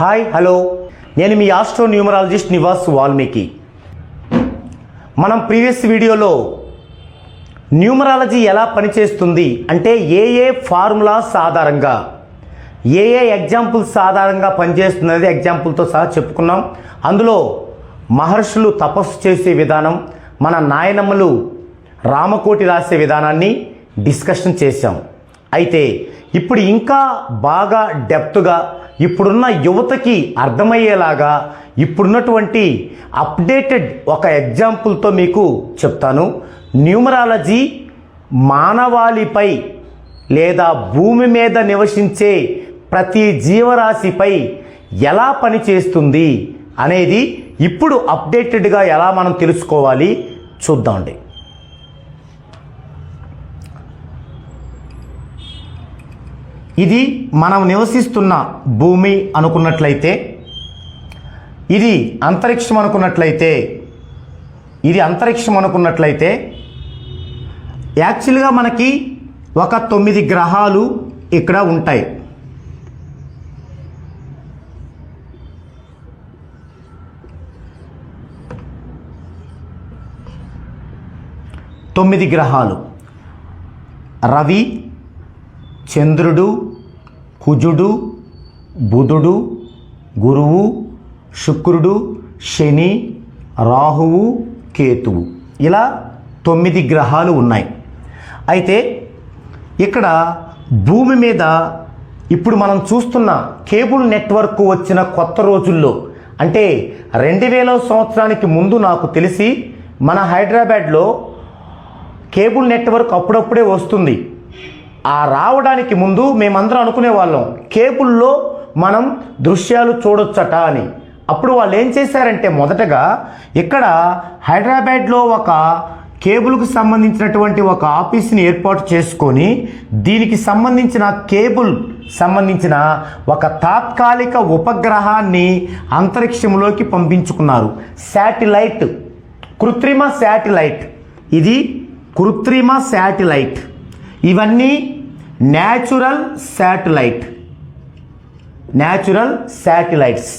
Hi hello. నేను మీ astro numerologist Nivas Valmiki. మనం ప్రీవియస్ వీడియోలో న్యూమరాలజీ ఎలా పనిచేస్తుంది అంటే ఏ ఏ ఫార్ములాస్ ఆధారంగా ఏ ఏ ఎగ్జాంపుల్స్ ఆధారంగా పనిచేస్తున్నది ఎగ్జాంపుల్తో సహా చెప్పుకున్నాం. అందులో మహర్షులు తపస్సు చేసే విధానం మన నాయనమ్మలు రామకోటి రాసే విధానాన్ని డిస్కషన్ చేశాం. అయితే ఇప్పుడు ఇంకా బాగా డెప్త్గా ఇప్పుడున్న యువతకి అర్థమయ్యేలాగా ఇప్పుడున్నటువంటి అప్డేటెడ్ ఒక ఎగ్జాంపుల్తో మీకు చెప్తాను. న్యూమరాలజీ మానవాళిపై లేదా భూమి మీద నివసించే ప్రతి జీవరాశిపై ఎలా పనిచేస్తుంది అనేది ఇప్పుడు అప్డేటెడ్గా ఎలా మనం తెలుసుకోవాలి చూద్దామండి. ఇది మనం నివసిస్తున్న భూమి అనుకున్నట్లయితే ఇది అంతరిక్షం అనుకున్నట్లయితే ఇది అంతరిక్షం అనుకున్నట్లయితే యాక్చువల్గా మనకి ఒక తొమ్మిది గ్రహాలు ఇక్కడ ఉంటాయి. తొమ్మిది గ్రహాలు. రవి చంద్రుడు కుజుడు బుధుడు గురువు శుక్రుడు శని రాహువు కేతువు. ఇలా తొమ్మిది గ్రహాలు ఉన్నాయి. అయితే ఇక్కడ భూమి మీద ఇప్పుడు మనం చూస్తున్న కేబుల్ నెట్వర్క్ వచ్చిన కొత్త రోజుల్లో అంటే రెండు వేల సంవత్సరానికి ముందు నాకు తెలిసి మన హైదరాబాద్లో కేబుల్ నెట్వర్క్ అప్పుడప్పుడే వస్తుంది. ఆ రావడానికి ముందు మేమందరం అనుకునే వాళ్ళం కేబుల్లో మనం దృశ్యాలు చూడొచ్చట అని. అప్పుడు వాళ్ళు ఏం చేశారంటే మొదటగా ఇక్కడ హైదరాబాద్లో ఒక కేబుల్కు సంబంధించినటువంటి ఒక ఆఫీస్ని ఏర్పాటు చేసుకొని దీనికి సంబంధించిన కేబుల్ సంబంధించిన ఒక తాత్కాలిక ఉపగ్రహాన్ని అంతరిక్షంలోకి పంపించుకున్నారు. శాటిలైట్ కృత్రిమ శాటిలైట్. ఇది కృత్రిమ శాటిలైట్. ఇవన్నీ న్యాచురల్ శాటిలైట్ న్యాచురల్ శాటిలైట్స్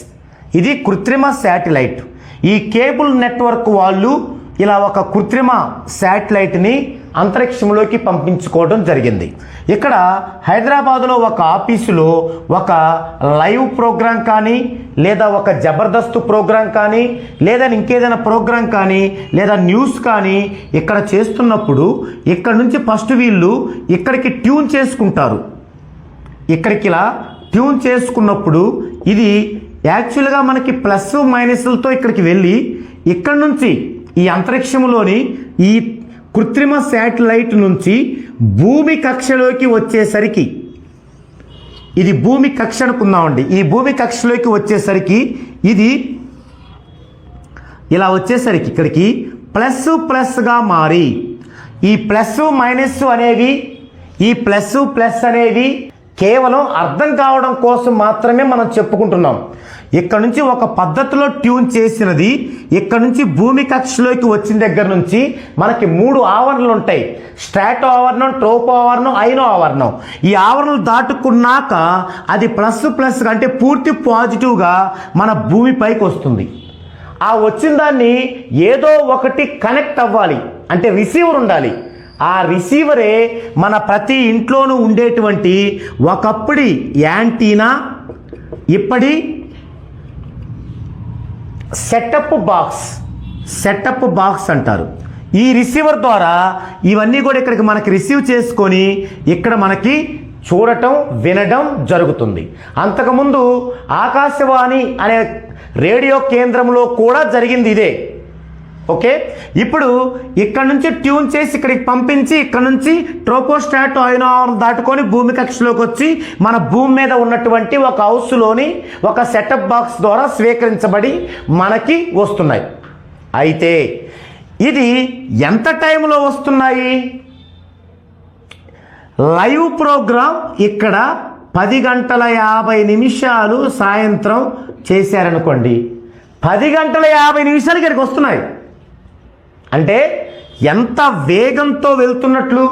ఇది కృత్రిమ శాటిలైట్ ఈ కేబుల్ నెట్వర్క్ వాళ్ళు ఇలా ఒక కృత్రిమ శాటిలైట్ని అంతరిక్షంలోకి పంపించుకోవడం జరిగింది. ఇక్కడ హైదరాబాదులో ఒక ఆఫీసులో ఒక లైవ్ ప్రోగ్రాం కానీ లేదా ఒక జబర్దస్త్ ప్రోగ్రాం కానీ లేదా ఇంకేదైనా ప్రోగ్రాం కానీ లేదా న్యూస్ కానీ ఇక్కడ చేస్తున్నప్పుడు ఇక్కడ నుంచి ఫస్ట్ వీళ్ళు ఇక్కడికి ట్యూన్ చేసుకుంటారు. ఇక్కడికి ఇలా ట్యూన్ చేసుకున్నప్పుడు ఇది యాక్చువల్గా మనకి ప్లస్ మైనస్లతో ఇక్కడికి వెళ్ళి ఇక్కడ నుంచి ఈ అంతరిక్షంలోని ఈ కృత్రిమ శాటిలైట్ నుంచి భూమి కక్షలోకి వచ్చేసరికి ఇది భూమి కక్ష అనుకుందామండి ఈ భూమి కక్షలోకి వచ్చేసరికి ఇది ఇలా వచ్చేసరికి ఇక్కడికి ప్లస్ ప్లస్గా మారి ఈ ప్లస్ మైనస్ అనేవి ఈ ప్లస్ ప్లస్ అనేవి కేవలం అర్థం కావడం కోసం మాత్రమే మనం చెప్పుకుంటున్నాం. ఇక్కడ నుంచి ఒక పద్ధతిలో ట్యూన్ చేసినది ఇక్కడ నుంచి భూమి కక్షలోకి వచ్చిన దగ్గర నుంచి మనకి మూడు ఆవరణలు ఉంటాయి. స్ట్రాటో ఆవరణం ట్రోపో ఆవరణం ఐనో ఆవరణం. ఈ ఆవరణలు దాటుకున్నాక అది ప్లస్ ప్లస్ అంటే పూర్తి పాజిటివ్గా మన భూమిపైకి వస్తుంది. ఆ వచ్చిన దాన్ని ఏదో ఒకటి కనెక్ట్ అవ్వాలి. అంటే రిసీవర్ ఉండాలి. ఆ రిసీవరే మన ప్రతి ఇంట్లోనూ ఉండేటువంటి ఒకప్పటి యాంటీనా ఇప్పటి సెటప్ బాక్స్ సెటప్ బాక్స్ అంటారు. ఈ రిసీవర్ ద్వారా ఇవన్నీ కూడా ఇక్కడికి మనకి రిసీవ్ చేసుకొని ఇక్కడ మనకి చూడటం వినడం జరుగుతుంది. అంతకుముందు ఆకాశవాణి అనే రేడియో కేంద్రంలో కూడా జరిగింది ఇదే. ఓకే? ఇప్పుడు ఇక్కడ నుంచి ట్యూన్ చేసి ఇక్కడికి పంపించి ఇక్కడ నుంచి ట్రోపోస్టాట్ అయినా దాటుకొని భూమి కక్షలోకి వచ్చి మన భూమి మీద ఉన్నటువంటి ఒక హౌస్లోని ఒక సెటప్ బాక్స్ ద్వారా స్వీకరించబడి మనకి వస్తున్నాయి. అయితే ఇది ఎంత టైంలో వస్తున్నాయి? లైవ్ ప్రోగ్రాం ఇక్కడ పది గంటల యాభై నిమిషాలు సాయంత్రం చేశారనుకోండి. పది గంటల యాభై నిమిషాలు ఇక్కడికి వస్తున్నాయి. అంటే ఎంత వేగంతో వెళ్తున్నట్లు?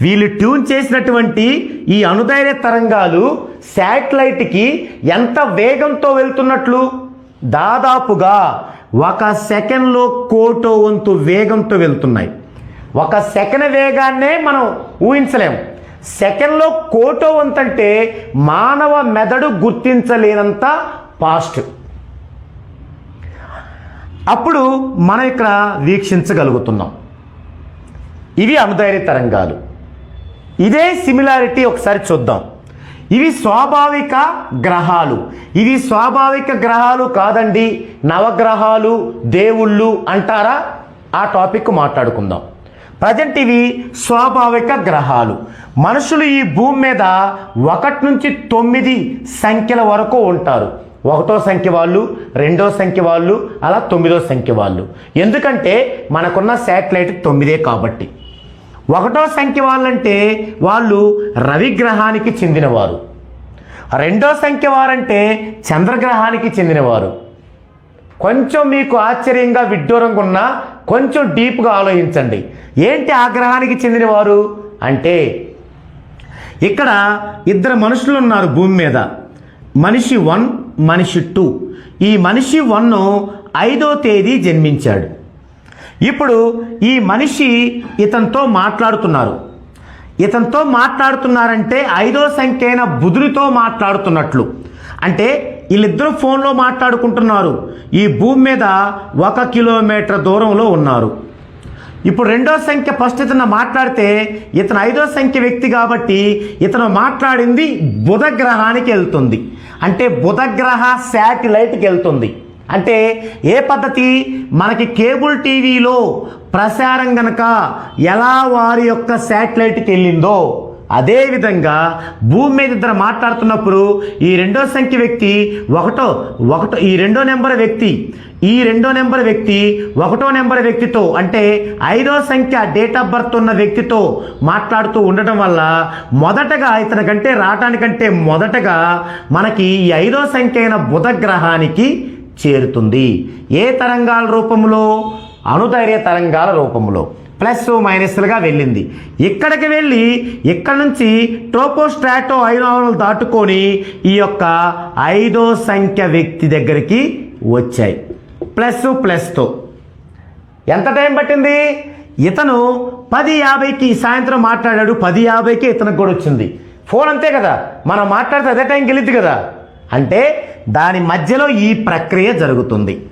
వీళ్ళు ట్యూన్ చేసినటువంటి ఈ అనుదైర్య తరంగాలు శాటిలైట్కి ఎంత వేగంతో వెళ్తున్నట్లు? దాదాపుగా ఒక సెకండ్లో కోటో వంతు వేగంతో వెళ్తున్నాయి. ఒక సెకండ్ వేగాన్నే మనం ఊహించలేము సెకండ్లో కోటో వంతు అంటే మానవ మెదడు గుర్తించలేనంత ఫాస్ట్. అప్పుడు మనం ఇక్కడ వీక్షించగలుగుతున్నాం. ఇవి అణుధైర్య తరంగాలు. ఇదే సిమిలారిటీ ఒకసారి చూద్దాం. ఇవి స్వాభావిక గ్రహాలు. ఇవి స్వాభావిక గ్రహాలు కాదండి. నవగ్రహాలు దేవుళ్ళు అంటారా? ఆ టాపిక్ మాట్లాడుకుందాం. ప్రజెంట్ ఇవి స్వాభావిక గ్రహాలు. మనుషులు ఈ భూమి మీద ఒకటి నుంచి తొమ్మిది సంఖ్యల వరకు ఉంటారు. ఒకటో సంఖ్య వాళ్ళు రెండో సంఖ్య వాళ్ళు అలా తొమ్మిదో సంఖ్య వాళ్ళు. ఎందుకంటే మనకున్న శాటిలైట్ తొమ్మిదే కాబట్టి. ఒకటో సంఖ్య వాళ్ళంటే వాళ్ళు రవిగ్రహానికి చెందినవారు. రెండో సంఖ్య వారంటే చంద్రగ్రహానికి చెందినవారు. కొంచెం మీకు ఆశ్చర్యంగా విడ్డూరంగా ఉన్నా కొంచెం డీప్గా ఆలోచించండి. ఏంటి ఆ గ్రహానికి చెందినవారు? అంటే ఇక్కడ ఇద్దరు మనుషులు ఉన్నారు భూమి మీద. మనిషి వన్ మనిషి టూ. ఈ మనిషి వన్ ఐదో తేదీ జన్మించాడు. ఇప్పుడు ఈ మనిషి ఇతనితో మాట్లాడుతున్నారు. ఇతనితో మాట్లాడుతున్నారంటే ఐదో సంఖ్య అయిన బుధునితో మాట్లాడుతున్నట్లు. అంటే వీళ్ళిద్దరూ ఫోన్లో మాట్లాడుకుంటున్నారు. ఈ భూమి మీద ఒక కిలోమీటర్ దూరంలో ఉన్నారు. ఇప్పుడు రెండో సంఖ్య ఫస్ట్ ఇతను మాట్లాడితే ఇతను ఐదో సంఖ్య వ్యక్తి కాబట్టి ఇతను మాట్లాడింది బుధ గ్రహానికి వెళ్తుంది. అంటే బుధ గ్రహ శాటిలైట్కి వెళ్తుంది. అంటే ఏ పద్ధతి? మనకి కేబుల్ టీవీలో ప్రసారం గనక ఎలా వారి యొక్క శాటిలైట్కి వెళ్ళిందో. అదేవిధంగా భూమి మీద ఇద్దరు మాట్లాడుతున్నప్పుడు ఈ రెండో సంఖ్య వ్యక్తి ఒకటో ఒకటో ఈ రెండో నెంబర్ వ్యక్తి ఈ రెండో నెంబర్ వ్యక్తి ఒకటో నెంబర్ వ్యక్తితో అంటే ఐదో సంఖ్య డేట్ ఆఫ్ బర్త్ ఉన్న వ్యక్తితో మాట్లాడుతూ ఉండటం వల్ల మొదటగా ఇతని కంటే రావటానికంటే మొదటగా మనకి ఈ ఐదో సంఖ్య అయిన బుధ గ్రహానికి చేరుతుంది. ఏ తరంగాల రూపంలో అనుదైర్య తరంగాల రూపంలో ప్లస్ మైనస్లుగా వెళ్ళింది. ఇక్కడికి వెళ్ళి ఇక్కడ నుంచి ట్రోపోస్ట్రాటో ఐనోలు దాటుకొని ఈ యొక్క ఐదో సంఖ్య వ్యక్తి దగ్గరికి వచ్చాయి. ప్లస్ ప్లస్తో. ఎంత టైం పట్టింది? ఇతను పది యాభైకి సాయంత్రం మాట్లాడాడు. పది యాభైకి ఇతనికి కూడా వచ్చింది. ఫోన్ అంతే కదా. మనం మాట్లాడితే అదే టైంకి వెళ్ళిద్ది కదా. అంటే దాని మధ్యలో ఈ ప్రక్రియ జరుగుతుంది.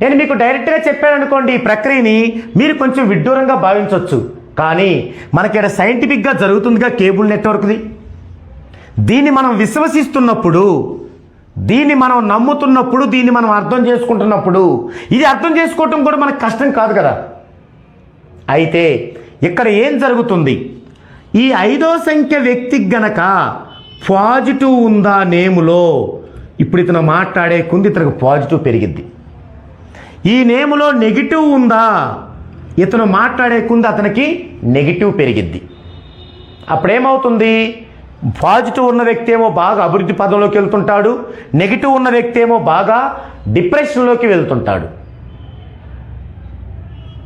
నేను మీకు డైరెక్ట్గా చెప్పాను అనుకోండి ఈ ప్రక్రియని మీరు కొంచెం విడ్డూరంగా భావించవచ్చు. కానీ మనకి ఇక్కడ సైంటిఫిక్గా జరుగుతుందిగా కేబుల్ నెట్వర్క్ది. దీన్ని మనం విశ్వసిస్తున్నప్పుడు దీన్ని మనం నమ్ముతున్నప్పుడు దీన్ని మనం అర్థం చేసుకుంటున్నప్పుడు ఇది అర్థం చేసుకోవటం కూడా మనకు కష్టం కాదు కదా. అయితే ఇక్కడ ఏం జరుగుతుంది? ఈ ఐదో సంఖ్య వ్యక్తికి గనక పాజిటివ్ ఉందా నేములో? ఇప్పుడు ఇతను మాట్లాడే కుంది ఇతనికి పాజిటివ్ పెరిగింది ఈ నేములో నెగిటివ్ ఉందా? ఇతను మాట్లాడే కుంది అతనికి నెగిటివ్ పెరిగిద్ది. అప్పుడేమవుతుంది? పాజిటివ్ ఉన్న వ్యక్తి ఏమో బాగా అభివృద్ధి పదంలోకి వెళ్తుంటాడు. నెగిటివ్ ఉన్న వ్యక్తి ఏమో బాగా డిప్రెషన్లోకి వెళ్తుంటాడు.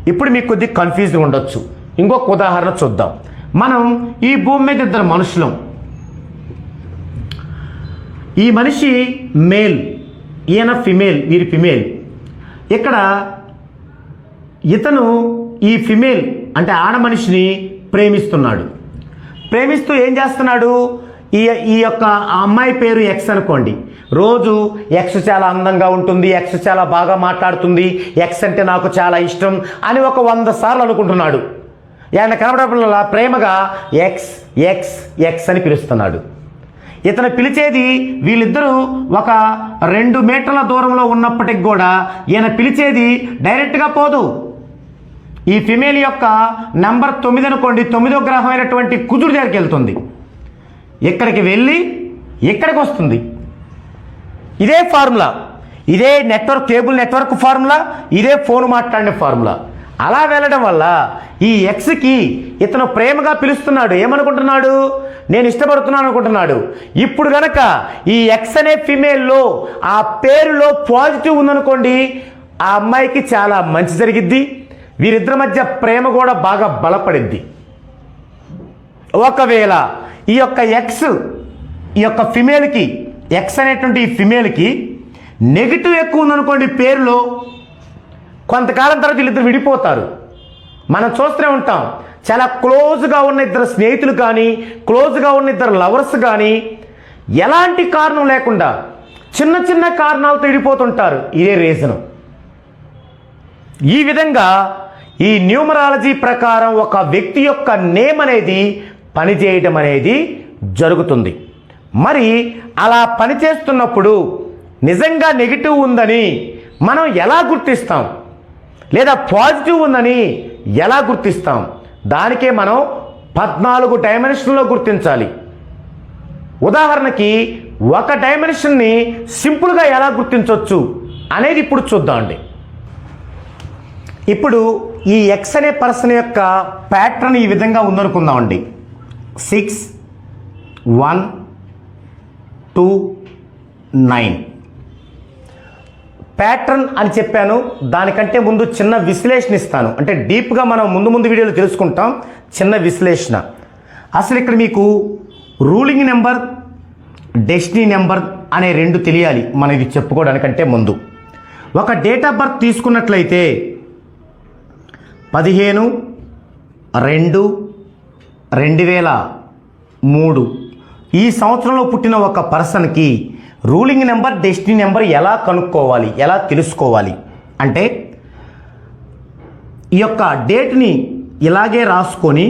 ఇప్పుడు మీకు కొద్దిగా కన్ఫ్యూజ్గా ఉండొచ్చు. ఇంకొక ఉదాహరణ చూద్దాం. మనం ఈ భూమి మీద ఇద్దరు మనుషులం. ఈ మనిషి మేల్. ఈయన ఫిమేల్. వీరి ఫిమేల్. ఇక్కడ ఇతను ఈ ఫిమేల్ అంటే ఆడ మనిషిని ప్రేమిస్తున్నాడు. ప్రేమిస్తూ ఏం చేస్తున్నాడు? ఈ ఈ యొక్క అమ్మాయి పేరు ఎక్స్ అనుకోండి. రోజు ఎక్స్ చాలా అందంగా ఉంటుంది ఎక్స్ చాలా బాగా మాట్లాడుతుంది ఎక్స్ అంటే నాకు చాలా ఇష్టం అని ఒక వంద సార్లు అనుకుంటున్నాడు. ఆయన కనబడకుండా ప్రేమగా ఎక్స్ ఎక్స్ ఎక్స్ అని పిలుస్తున్నాడు. ఇతను పిలిచేది వీళ్ళిద్దరూ ఒక రెండు మీటర్ల దూరంలో ఉన్నప్పటికి కూడా ఈయన పిలిచేది డైరెక్ట్గా పోదు. ఈ ఫిమేల్ యొక్క నెంబర్ తొమ్మిది అనుకోండి తొమ్మిదో గ్రహం అయినటువంటి కుజుడి దగ్గరికి వెళ్తుంది. ఇక్కడికి వెళ్ళి ఇక్కడికి వస్తుంది. ఇదే ఫార్ములా ఇదే నెట్వర్క్ కేబుల్ నెట్వర్క్ ఫార్ములా ఇదే ఫోన్ మాట్లాడిన ఫార్ములా అలా వెళ్ళడం వల్ల ఈ ఎక్స్కి ఇతను ప్రేమగా పిలుస్తున్నాడు. ఏమనుకుంటున్నాడు? నేను ఇష్టపడుతున్నాను అనుకుంటున్నాడు. ఇప్పుడు గనక ఈ ఎక్స్ అనే ఫిమేల్లో ఆ పేరులో పాజిటివ్ ఉందనుకోండి ఆ అమ్మాయికి చాలా మంచి జరిగిద్ది. వీరిద్దరి మధ్య ప్రేమ కూడా బాగా బలపడిద్ది. ఒకవేళ ఈ యొక్క ఎక్స్ ఈ యొక్క ఫిమేల్కి ఎక్స్ అనేటువంటి ఈ ఫిమేల్కి నెగిటివ్ ఎక్కువ ఉందనుకోండి పేరులో కొంతకాలం తర్వాత వీళ్ళిద్దరు విడిపోతారు. మనం చూస్తూనే ఉంటాం. చాలా క్లోజ్గా ఉన్న ఇద్దరు స్నేహితులు కానీ క్లోజ్గా ఉన్న ఇద్దరు లవర్స్ కానీ ఎలాంటి కారణం లేకుండా చిన్న చిన్న కారణాలతో విడిపోతుంటారు. ఇదే రీజను ఈ విధంగా ఈ న్యూమరాలజీ ప్రకారం ఒక వ్యక్తి యొక్క నేమ్ అనేది పనిచేయడం అనేది జరుగుతుంది. మరి అలా పనిచేస్తున్నప్పుడు నిజంగా నెగిటివ్ ఉందని మనం ఎలా గుర్తిస్తాం? లేదా పాజిటివ్ ఉందని ఎలా గుర్తిస్తాం? దానికే మనం పద్నాలుగు డైమెన్షన్లో గుర్తించాలి. ఉదాహరణకి ఒక డైమెన్షన్ని సింపుల్గా ఎలా గుర్తించవచ్చు అనేది ఇప్పుడు చూద్దామండి ఇప్పుడు ఈ ఎక్స్ అనే పర్సన్ యొక్క ప్యాటర్న్ ఈ విధంగా ఉందనుకుందామండి six one two nine. Pattern అని చెప్పాను. దానికంటే ముందు చిన్న విశ్లేషణ ఇస్తాను. అంటే డీప్గా మనం ముందు ముందు వీడియోలు తెలుసుకుంటాం. చిన్న విశ్లేషణ. అసలు ఇక్కడ మీకు రూలింగ్ నెంబర్ డెస్టినీ నెంబర్ అనే రెండు తెలియాలి మనం ఇది చెప్పుకోవడానికంటే ముందు. ఒక డేట్ ఆఫ్ బర్త్ తీసుకున్నట్లయితే పదిహేను రెండు రెండు వేల మూడు. ఈ సంవత్సరంలో పుట్టిన ఒక పర్సన్కి రూలింగ్ నెంబర్ డెస్టినీ నెంబర్ ఎలా కనుక్కోవాలి ఎలా తెలుసుకోవాలి? అంటే ఈ యొక్క డేట్ని ఇలాగే రాసుకొని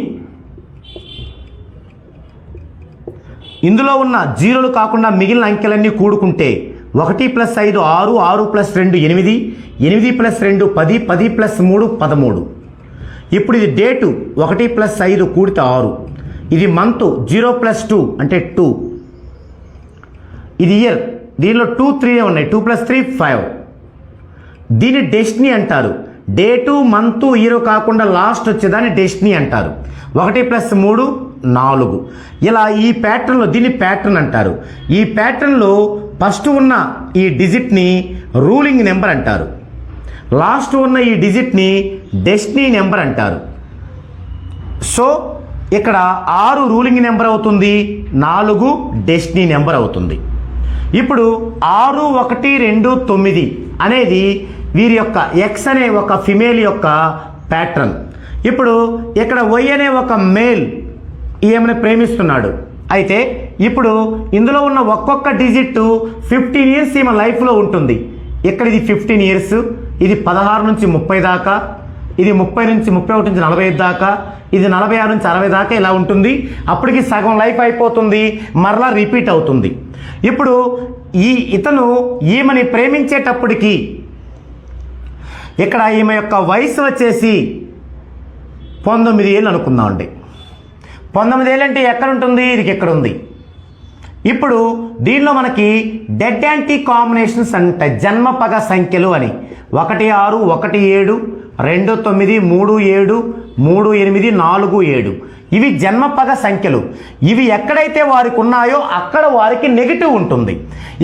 ఇందులో ఉన్న జీరోలు కాకుండా మిగిలిన అంకెలన్నీ కూడుకుంటే ఒకటి ప్లస్ ఐదు ఆరు ఆరు ప్లస్ రెండు ఎనిమిది ఎనిమిది ప్లస్ రెండు పది పది ప్లస్ మూడు పదమూడు. ఇప్పుడు ఇది డేటు ఒకటి ప్లస్ ఐదు కూడితే ఆరు. ఇది మంత్ జీరో ప్లస్ టూ అంటే టూ. ఇది ఇయర్ దీనిలో టూ త్రీ ఉన్నాయి. టూ ప్లస్ త్రీ ఫైవ్ దీన్ని డెస్టినీ అంటారు. డేటు మంత్ ఇయర్ కాకుండా లాస్ట్ వచ్చేదాన్ని డెస్టినీ అంటారు. ఒకటి ప్లస్ మూడు నాలుగు. ఇలా ఈ ప్యాటర్న్లో దీన్ని ప్యాటర్న్ అంటారు. ఈ ప్యాటర్న్లో ఫస్ట్ ఉన్న ఈ డిజిట్ని రూలింగ్ నెంబర్ అంటారు. లాస్ట్ ఉన్న ఈ డిజిట్ని డెస్టినీ నెంబర్ అంటారు. సో ఇక్కడ ఆరు రూలింగ్ నెంబర్ అవుతుంది నాలుగు డెస్టినీ నెంబర్ అవుతుంది. ఇప్పుడు ఆరు ఒకటి రెండు తొమ్మిది అనేది వీరి యొక్క ఎక్స్ అనే ఒక ఫిమేల్ యొక్క ప్యాటర్న్ ఇప్పుడు ఇక్కడ వై అనే ఒక మేల్ ఈమెను ప్రేమిస్తున్నాడు. అయితే ఇప్పుడు ఇందులో ఉన్న ఒక్కొక్క డిజిట్ ఫిఫ్టీన్ ఇయర్స్ ఈమె లైఫ్లో ఉంటుంది. ఇక్కడ ఇది ఫిఫ్టీన్ ఇయర్స్ ఇది పదహారు నుంచి ముప్పై దాకా ఇది ముప్పై నుంచి ముప్పై ఒకటి నుంచి నలభై ఐదు దాకా ఇది నలభై ఆరు నుంచి అరవై దాకా ఇలా ఉంటుంది. అప్పటికి సగం లైఫ్ అయిపోతుంది మరలా రిపీట్ అవుతుంది. ఇప్పుడు ఈ ఇతను ఈమెని ప్రేమించేటప్పటికి ఇక్కడ ఈమె యొక్క వయసు వచ్చేసి పంతొమ్మిది ఏళ్ళు అనుకుందామండి పంతొమ్మిది ఏళ్ళు అంటే ఎక్కడ ఉంటుంది ఇది ఎక్కడ ఉంది. ఇప్పుడు దీనిలో మనకి డెడ్ యాంటీ కాంబినేషన్స్ అంటే జన్మపగ సంఖ్యలు అని. ఒకటి ఆరు ఒకటి ఏడు రెండు తొమ్మిది మూడు ఏడు మూడు ఎనిమిది నాలుగు ఏడు. ఇవి జన్మపగ సంఖ్యలు. ఇవి ఎక్కడైతే వారికి ఉన్నాయో అక్కడ వారికి నెగిటివ్ ఉంటుంది.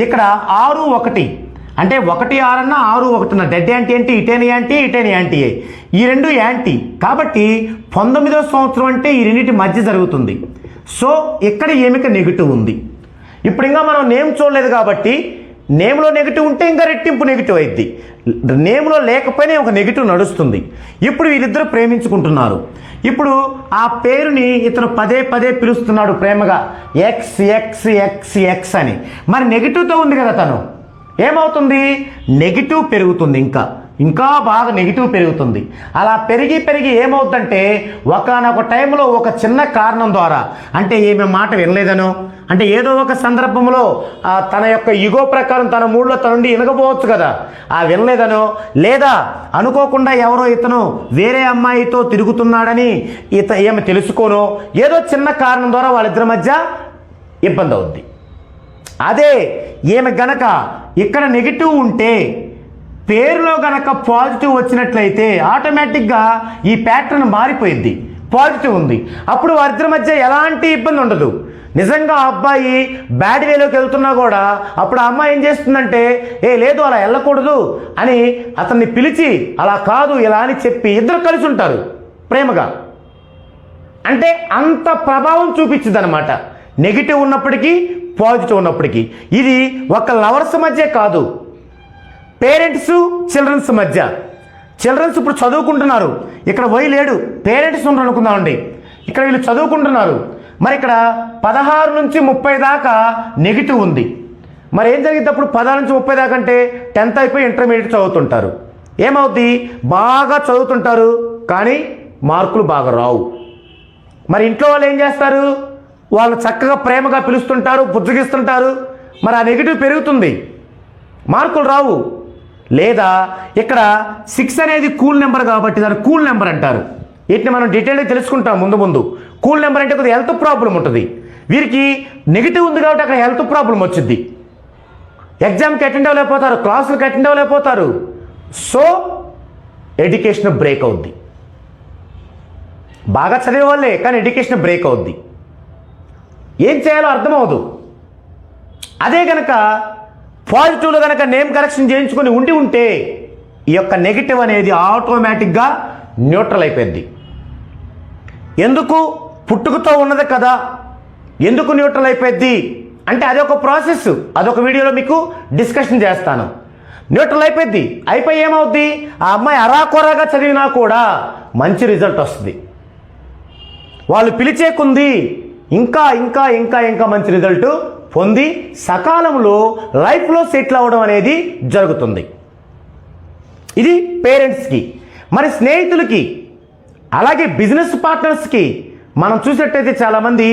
ఇక్కడ ఆరు ఒకటి. అంటే ఒకటి ఆరన్న ఆరు ఒకటిన్న డెడ్ యాంటీ అంటే ఇటేని యాంటీ ఇటేని యాంటీయే ఈ రెండు యాంటీ. కాబట్టి పంతొమ్మిదో సంవత్సరం అంటే ఈ రెండింటి మధ్య జరుగుతుంది. సో ఇక్కడ ఏమిక నెగిటివ్ ఉంది. ఇప్పుడు ఇంకా మనం నేమ్ చూడలేదు కాబట్టి నేమ్లో నెగిటివ్ ఉంటే ఇంకా రెట్టింపు నెగిటివ్ అయింది నేమ్లో లేకపోయినా ఒక నెగిటివ్ నడుస్తుంది. ఇప్పుడు వీళ్ళిద్దరు ప్రేమించుకుంటున్నారు. ఇప్పుడు ఆ పేరుని ఇతను పదే పదే పిలుస్తున్నాడు ప్రేమగా. ఎక్స్ ఎక్స్ ఎక్స్ ఎక్స్ అని. మరి నెగిటివ్తో ఉంది కదా తను. ఏమవుతుంది? నెగిటివ్ పెరుగుతుంది ఇంకా. ఇంకా బాగా నెగిటివ్ పెరుగుతుంది. అలా పెరిగి పెరిగి ఏమవుతుందంటే ఒకనొక టైంలో ఒక చిన్న కారణం ద్వారా అంటే ఏమి మాట వినలేదనో అంటే ఏదో ఒక సందర్భంలో తన యొక్క యుగో ప్రకారం తన మూడులో తనుండి వినకపోవచ్చు కదా. ఆ వినలేదనో లేదా అనుకోకుండా ఎవరో ఇతను వేరే అమ్మాయితో తిరుగుతున్నాడని ఇత ఏమి తెలుసుకోనో ఏదో చిన్న కారణం ద్వారా వాళ్ళిద్దరి మధ్య ఇబ్బంది అవుద్ది. అదే ఈమె గనక ఇక్కడ నెగిటివ్ ఉంటే పేరులో గనక పాజిటివ్ వచ్చినట్లయితే ఆటోమేటిక్గా ఈ ప్యాటర్న్ మారిపోయింది. పాజిటివ్ ఉంది. అప్పుడు వారిద్దరి మధ్య ఎలాంటి ఇబ్బంది ఉండదు. నిజంగా ఆ అబ్బాయి బ్యాడ్ వేలోకి వెళ్తున్నా కూడా అప్పుడు ఆ అమ్మాయి ఏం చేస్తుందంటే ఏ లేదు అలా వెళ్ళకూడదు అని అతన్ని పిలిచి అలా కాదు ఇలా అని చెప్పి ఇద్దరు కలిసి ఉంటారు ప్రేమగా. అంటే అంత ప్రభావం చూపించింది అనమాట నెగిటివ్ ఉన్నప్పటికీ పాజిటివ్ ఉన్నప్పటికీ. ఇది ఒక లవర్స్ మధ్య కాదు. పేరెంట్స్ చిల్డ్రన్స్ మధ్య. చిల్డ్రన్స్ ఇప్పుడు చదువుకుంటున్నారు. ఇక్కడ వై లేడు. పేరెంట్స్ ఉండాలనుకుందామండి అనుకుందామండి. ఇక్కడ వీళ్ళు చదువుకుంటున్నారు. మరి ఇక్కడ పదహారు నుంచి ముప్పై దాకా నెగిటివ్ ఉంది. మరి ఏం జరిగింది అప్పుడు పదహారు నుంచి ముప్పై దాకా అంటే టెన్త్ అయిపోయి ఇంటర్మీడియట్ చదువుతుంటారు. ఏమవుద్ది? బాగా చదువుతుంటారు. కానీ మార్కులు బాగా రావు. మరి ఇంట్లో వాళ్ళు ఏం చేస్తారు? వాళ్ళు చక్కగా ప్రేమగా పిలుస్తుంటారు బుజ్జగిస్తుంటారు. మరి ఆ నెగిటివ్ పెరుగుతుంది. మార్కులు రావు. లేదా ఇక్కడ సిక్స్ అనేది కూల్ నెంబర్ కాబట్టి దాన్ని కూల్ నెంబర్ అంటారు. వీటిని మనం డీటెయిల్గా తెలుసుకుంటాం ముందు ముందు. కూల్ నెంబర్ అంటే కొద్దిగా హెల్త్ ప్రాబ్లం ఉంటుంది. వీరికి నెగిటివ్ ఉంది కాబట్టి అక్కడ హెల్త్ ప్రాబ్లం వచ్చింది. ఎగ్జామ్కి అటెండ్ అవ్వలేకపోతారు క్లాసులకు అటెండ్ అవ్వలేకపోతారు. సో ఎడ్యుకేషన్ బ్రేక్ అవుద్ది. బాగా చదివే వాళ్ళే కానీ ఎడ్యుకేషన్ బ్రేక్ అవుద్ది. ఏం చేయాలో అర్థమవదు అదే కనుక పాజిటివ్లో కనుక నేమ్ కరెక్షన్ చేయించుకొని ఉండి ఉంటే ఈ యొక్క నెగిటివ్ అనేది ఆటోమేటిక్గా న్యూట్రల్ అయిపోద్ది ఎందుకు? పుట్టుకతో ఉన్నది కదా. ఎందుకు న్యూట్రల్ అయిపోద్ది అంటే అదొక ప్రాసెస్. అదొక వీడియోలో మీకు డిస్కషన్ చేస్తాను. న్యూట్రల్ అయిపోద్ది అయిపోయి ఏమవుద్ది? ఆ అమ్మాయి అరాకొరాగా చదివినా కూడా మంచి రిజల్ట్ వస్తుంది. వాళ్ళు పిలిచేకుంది ఇంకా ఇంకా ఇంకా ఇంకా మంచి రిజల్ట్ పొంది సకాలంలో లైఫ్లో సెటిల్ అవ్వడం అనేది జరుగుతుంది. ఇది పేరెంట్స్కి మరి స్నేహితులకి అలాగే బిజినెస్ పార్ట్నర్స్కి మనం చూసినట్టయితే చాలామంది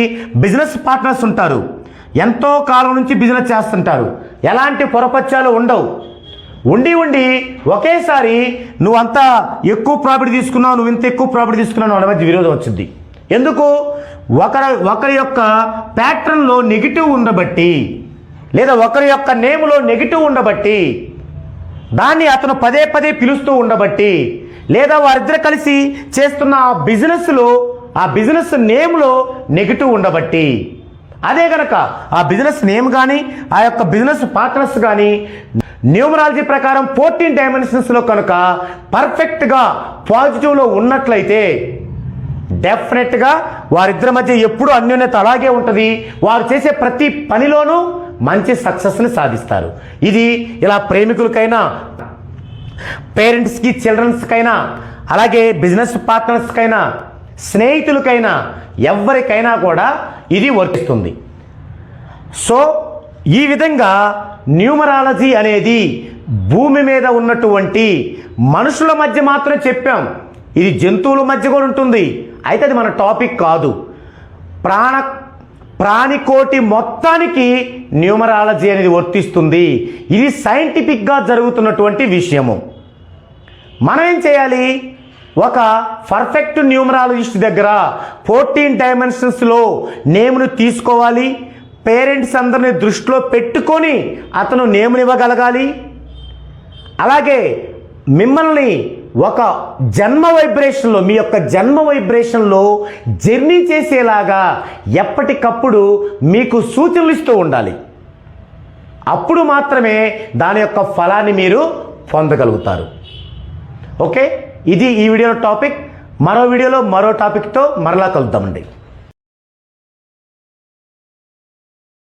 బిజినెస్ పార్ట్నర్స్ ఉంటారు. ఎంతో కాలం నుంచి బిజినెస్ చేస్తుంటారు. ఎలాంటి పొరపత్యాలు ఉండవు. ఉండి ఉండి ఒకేసారి నువ్వు అంత ఎక్కువ ప్రాఫిట్ తీసుకున్నావు నువ్వు ఇంత ఎక్కువ ప్రాఫిట్ తీసుకున్నావు అనే మధ్య విరోధం వచ్చింది. ఎందుకు? ఒకరి ఒకరి యొక్క ప్యాటర్న్లో నెగిటివ్ ఉండబట్టి లేదా ఒకరి యొక్క నేములో నెగిటివ్ ఉండబట్టి దాన్ని అతను పదే పదే పిలుస్తూ ఉండబట్టి లేదా వారిద్దరు కలిసి చేస్తున్న ఆ బిజినెస్లో ఆ బిజినెస్ నేమ్లో నెగిటివ్ ఉండబట్టి. అదే గనక ఆ బిజినెస్ నేమ్ కానీ ఆ యొక్క బిజినెస్ పార్ట్నర్స్ కానీ న్యూమరాలజీ ప్రకారం ఫోర్టీన్ డైమెన్షన్స్లో కనుక పర్ఫెక్ట్గా పాజిటివ్లో ఉన్నట్లయితే డెఫినెట్గా వారిద్దరి మధ్య ఎప్పుడు అన్యోన్యత అలాగే ఉంటుంది. వారు చేసే ప్రతి పనిలోనూ మంచి సక్సెస్ని సాధిస్తారు. ఇది ఇలా ప్రేమికులకైనా పేరెంట్స్కి చిల్డ్రన్స్కైనా అలాగే బిజినెస్ పార్ట్నర్స్కైనా స్నేహితులకైనా ఎవరికైనా కూడా ఇది వర్తిస్తుంది సో ఈ విధంగా న్యూమరాలజీ అనేది భూమి మీద ఉన్నటువంటి మనుషుల మధ్య మాత్రమే చెప్పాం. ఇది జంతువుల మధ్య కూడా ఉంటుంది. అయితే అది మన టాపిక్ కాదు. ప్రాణ ప్రాణికోటి మొత్తానికి న్యూమరాలజీ అనేది వర్తిస్తుంది. ఇది సైంటిఫిక్గా జరుగుతున్నటువంటి విషయము. మనం ఏం చేయాలి? ఒక పర్ఫెక్ట్ న్యూమరాలజిస్ట్ దగ్గర ఫోర్టీన్ డైమెన్షన్స్లో నేమ్ను తీసుకోవాలి. పేరెంట్స్ అందరిని దృష్టిలో పెట్టుకొని అతను నేమునివ్వగలగాలి అలాగే మిమ్మల్ని ఒక జన్మ వైబ్రేషన్లో మీ యొక్క జన్మ వైబ్రేషన్లో జర్నీ చేసేలాగా ఎప్పటికప్పుడు మీకు సూచనలు ఇస్తూ ఉండాలి. అప్పుడు మాత్రమే దాని యొక్క ఫలాన్ని మీరు పొందగలుగుతారు. ఓకే? ఇది ఈ వీడియోలో టాపిక్. మరో వీడియోలో మరో టాపిక్తో మరలా కలుద్దామండి.